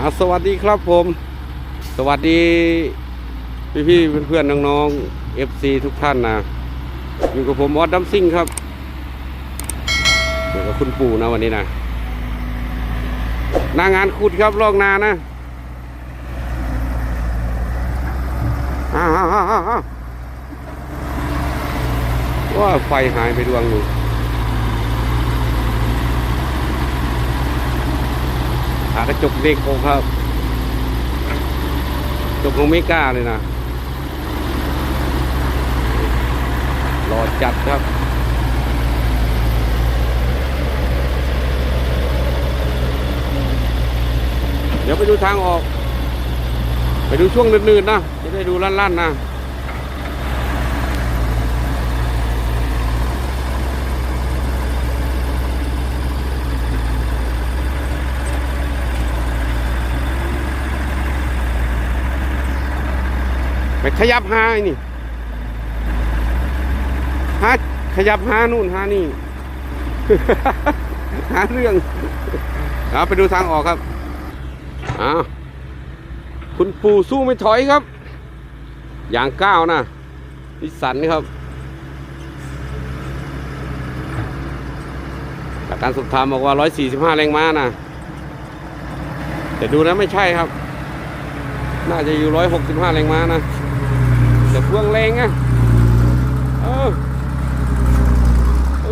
อาสวัสดีครับผม สวัสดี พี่พี่เพื่อนๆน้องๆ FC ทุกท่านนะอยู่กับผมออสดัมซิงครับอยู่กับคุณปู่นะวันนี้นะหน้างานขุดครับลอกนานะอ้าวอ้าวอ้าวอ้าวว่าไฟหายไปดวงหนึ่งากระจกเด็กโอครับจกของไม่กล้าเลยนะรอจัดครับเดี๋ยวไปดูทางออก ไปดูช่วงนื่นๆนะ จะได้ดูลั่นๆนะ ขยับหาไอ้นี่หาขยับหานู่นหานี่ หาเรื่องเอาไปดูทางออกครับอ้าวคุณปู่สู้ไม่ถอยครับ อย่างก้าวนะนิสันครับจากการสอบถามบอกว่า 145 แรงม้านะแต่ดูแล้วไม่ใช่ครับ น่าจะอยู่ 165 แรงม้านะ แต่เครื่องแรงอะเออเอ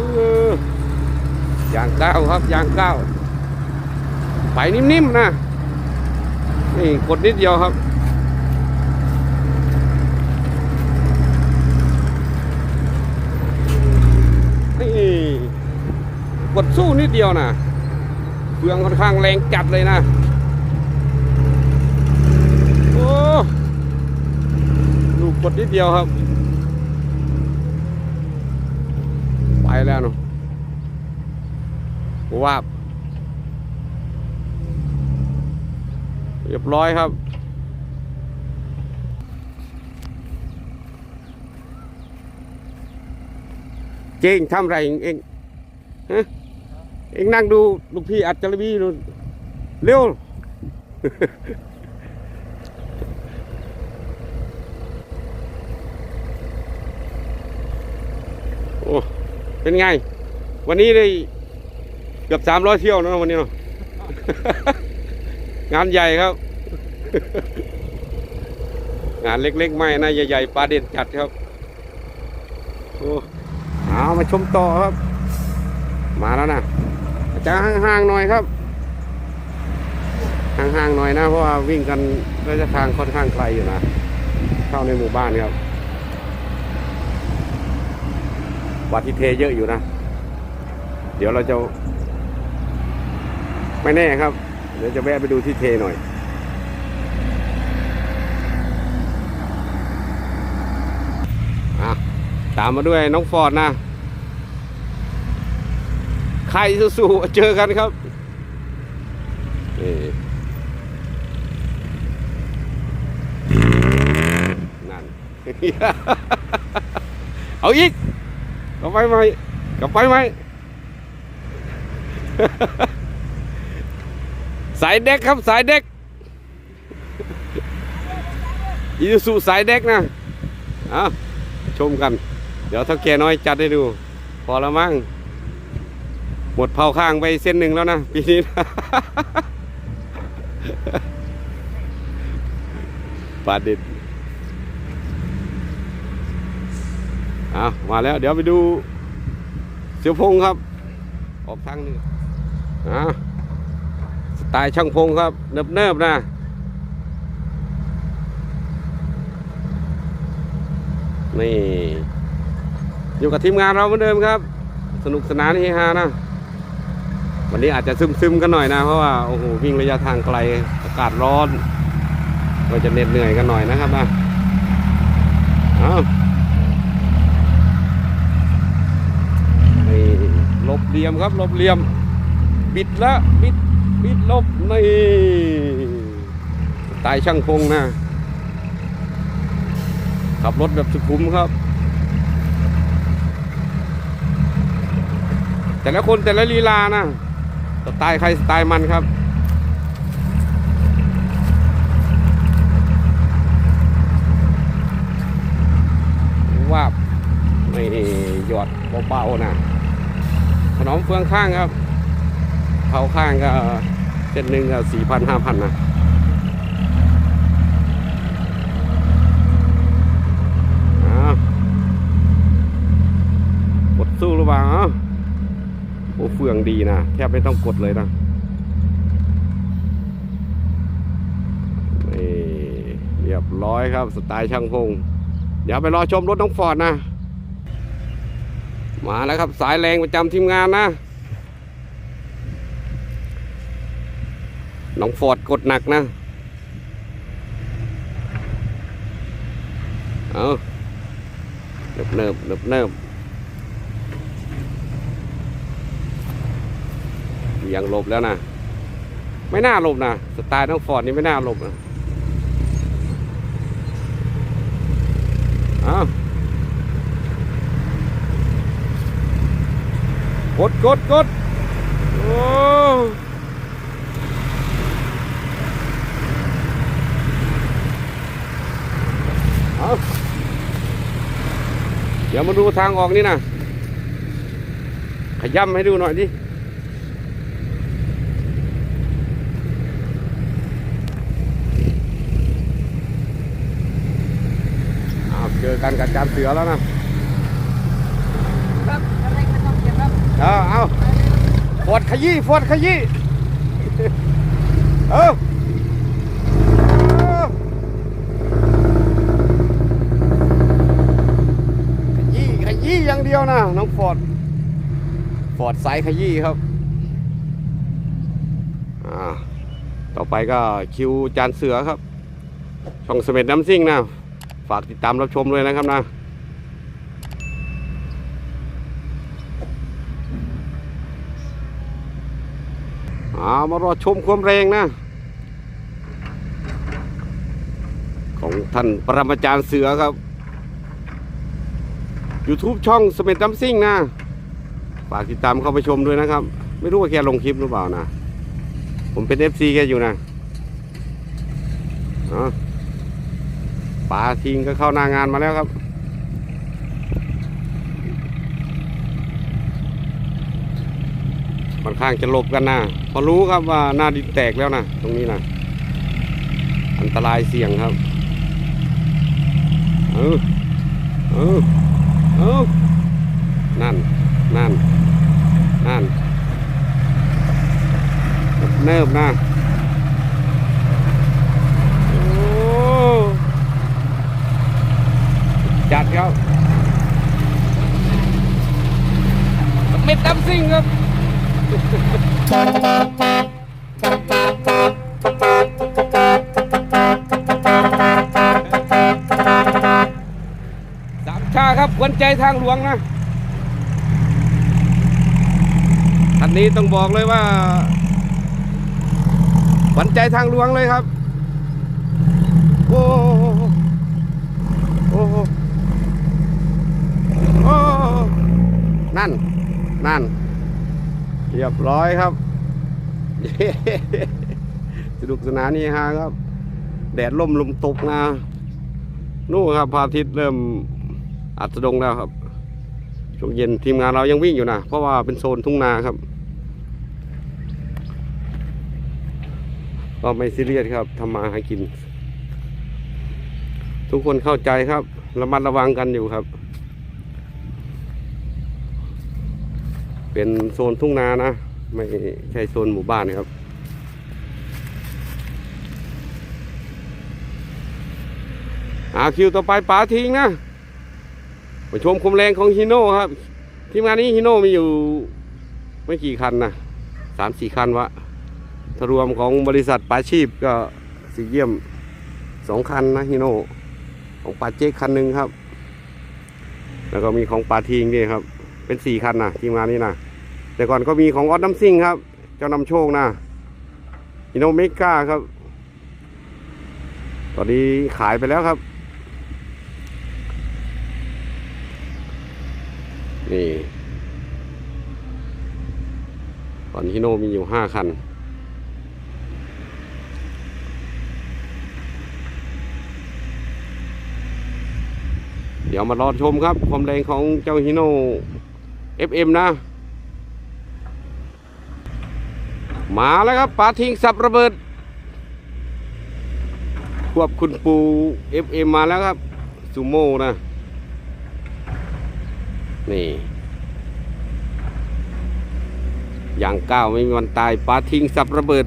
อย่างเก้าครับอย่างเก้าไปนิ่มๆนะนี่กดนิดเดียวครับนี่กดสู้นิดเดียวนะเครื่องค่อนข้างแรงจัดเลยนะ โอ้ลูกก ดนิดเดียวครับ ไปแล้วเนาะว่าบเรียบร้อยครับ เจงทำไรเองเองฮะเองนั่งดูลูกพี่อัดจระบีดูเร็ว โอ้เป็นไง วันนี้ได้เกือบสามร้อยเที่ยวนะวันนี้เนาะ งานใหญ่ครับ งานเล็กๆ ไม่นะใหญ่ๆปลาเด็ดจัดครับโอ้เอามาชมต่อครับ มาแล้วนะจจะห่างๆหน่อยครับห่างๆหน่อยนะ เพราะว่าวิ่งกันระยะทางค่อนข้างไกลอยู่นะ เข้าในหมู่บ้านครับ วัดที่เทเยอะอยู่นะ เดี๋ยวเราจะ ไม่แน่ครับ เดี๋ยวจะแวะไปดูที่เทหน่อย ตามมาด้วยน้องฟอร์ดนะใครสู้ๆเจอกันครับนั่น เอาอีก ลับไปไหมกลับไปไหมสายเด็กครับสายเด็กอีซูสายเด็กนะเอาชมกัน เดี๋ยวเท่าแก่น้อยจัดให้ดู พอแล้วมั้งหมดเผาข้างไปเส้นหนึ่งแล้วนะ ปีนี้นะปาดิดเอามาแล้วเดี๋ยวไปดูเสือพงครับ ออกทางนึงอ่าสไตล์ช่างพงครับ เนิบๆนะนี่ อยู่กับทีมงานเราเหมือนเดิมครับ สนุกสนานเฮฮานะ วันนี้อาจจะซึมๆกันหน่อยนะ เพราะว่าโอ้โหวิ่งระยะทางไกลอากาศร้อน ก็จะเหน็ดเหนื่อยกันหน่อยนะครับนะเอา ลบเหลี่ยมครับลบเหลี่ยม บิดละบิดบิดลบนี่ตายช่างพงนะขับรถแบบสุขุมครับ แต่ละคนแต่ละลีลานะสไตายใครตายมันครับว่าไม่หยอดเบาๆนะ ขนมเฟืองข้างครับเขาข้างก็เส้นหนึ่งก็สี่พันห้าพันนะกดสู้หรือเปล่าอ้าวโอ้เฟืองดีนะแทบไม่ต้องกดเลยนะเรียบร้อยครับสไตล์ช่างพงเดี๋ยวไปรอชมรถน้องฟอร์ดนะ มาแล้วครับสายแรงประจำทีมงานนะน้องฟอร์ดกดหนักนะ เอาเนิบเนิบเนิบเนิบยังหลบแล้วนะ ไม่น่าหลบนะ สไตล์น้องฟอร์ดนี่ไม่น่าหลบนะเอา กดกดโอ้เดี๋ยวมาดูทางออกนี่นะขย้ำให้ดูหน่อยดิเจอกันกับจานเสือแล้วนะ ครับอะไรก็ต้องเก็บครับ เอาเอาฟอดขยี้ฟอดขยี้เอาเอขยี้ขยี้อย่างเดียวนะน้องฟอดฟอดสายขยี้ครับอ่าต่อไปก็คิวจานเสือครับ ช่องเสม็ดน้ำซิ่งนะ ฝากติดตามรับชมเลยนะครับนะ อามารอชมความแรงนะ ของท่านปรมาจารย์เสือครับ YouTube ช่องสเมนดัมซิ่งนะ ฝากติดตามเข้าไปชมด้วยนะครับ ไม่รู้ว่าแกลงคลิปหรือเปล่านะ ผมเป็น FC แกอยู่นะป๋าทิงก็เข้าหน้างานมาแล้วครับ ค่อนข้างจะหลบกันนะพอรู้ครับว่าหน้าดินแตกแล้วนะตรงนี้นะอันตรายเสี่ยงครับเออเออเออนั่นนั่นนั่นเนิบนะโอ้จัดครับเม็ดดำซิ่งครับ สามชาครับขวัญใจทางหลวงนะคันนี้ต้องบอกเลยว่าขวัญใจทางหลวงเลยครับ โอ้โหโอ้โอ้หนั่น นั่น เรียบร้อยครับ สนุกสนานนี่ฮะครับ แดดล่มลมตกนะนู่นครับพระอาทิตย์เริ่มอัสดงแล้วครับช่วงเย็นทีมงานเรายังวิ่งอยู่นะเพราะว่าเป็นโซนทุ่งนาครับก็ไม่ซีเรียสครับทำมาหากิน ทุกคนเข้าใจครับระมัดระวังกันอยู่ครับ เป็นโซนทุ่งนานะ ไม่ใช่โซนหมู่บ้านครับ อาคิวต่อไปป๋าทิ้งนะมาชมความแรงของฮิโน่ครับ ทีมงานนี้ฮิโน่มีอยู่ไม่กี่คันนะสามสี่คันวะถ้ารวมของบริษัทปาชีพก็สีเยี่ยมสองคันนะฮิโน่ของปาเจ๊คันหนึ่งครับ แล้วก็มีของปาทิงนี่ครับ เป็นสี่คันนะทีมงานนี้นะ แต่ก่อนก็มีของออสน้ำซิ่งครับ เจ้านำโชคนะฮิโนเมก้าครับ ตอนนี้ขายไปแล้วครับ นี่ตอนฮิโนมีอยู่ห้าคันเดี๋ยวมารอชมครับ ความแรงของเจ้าฮิโน่ FM นะ มาแล้วครับปาทิ้งสับระเบิด ควบคุณปู FM มาแล้วครับซูโม่นะ นี่อย่างก้าวไม่มีวันตายปาทิ้งสับระเบิด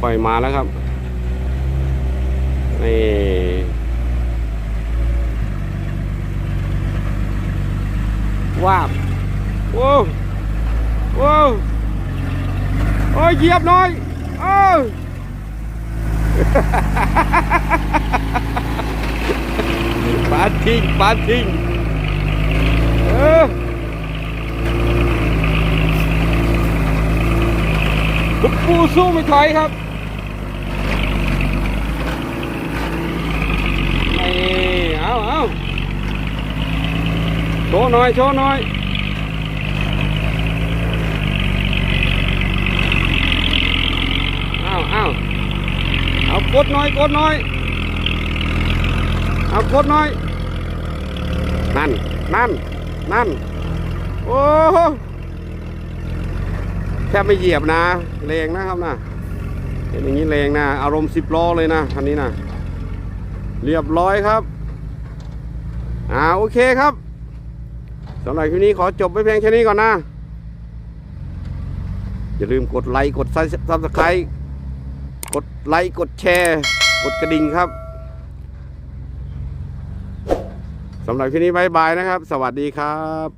ค่อยๆมาแล้วครับ ว้าวโว้โว้โอ้ยเหยียบหน่อยเออปาทิ้งปาทิ้งเออคุณปูสู้ไม่ถอยครับ เอาเอาโชว์หน่อยโชว์หน่อยเอาเอาเอากดหน่อยกดหน่อยเอากดหน่อย นั่นนั่นนั่นโอ้แทบไม่เหยียบนะแรงนะครับนะเห็นอย่างนี้แรงนะ อารมณ์สิบล้อเลยนะคันนี้นะ เรียบร้อยครับ อ่าโอเคครับสำหรับคลิปนี้ขอจบไว้เพียงแค่นี้ก่อนนะ อย่าลืมกดไลค์กดซับสไครต์กดไลค์กดแชร์ กดกระดิ่งครับสำหรับคลิปนี้บายบายนะครับ สวัสดีครับ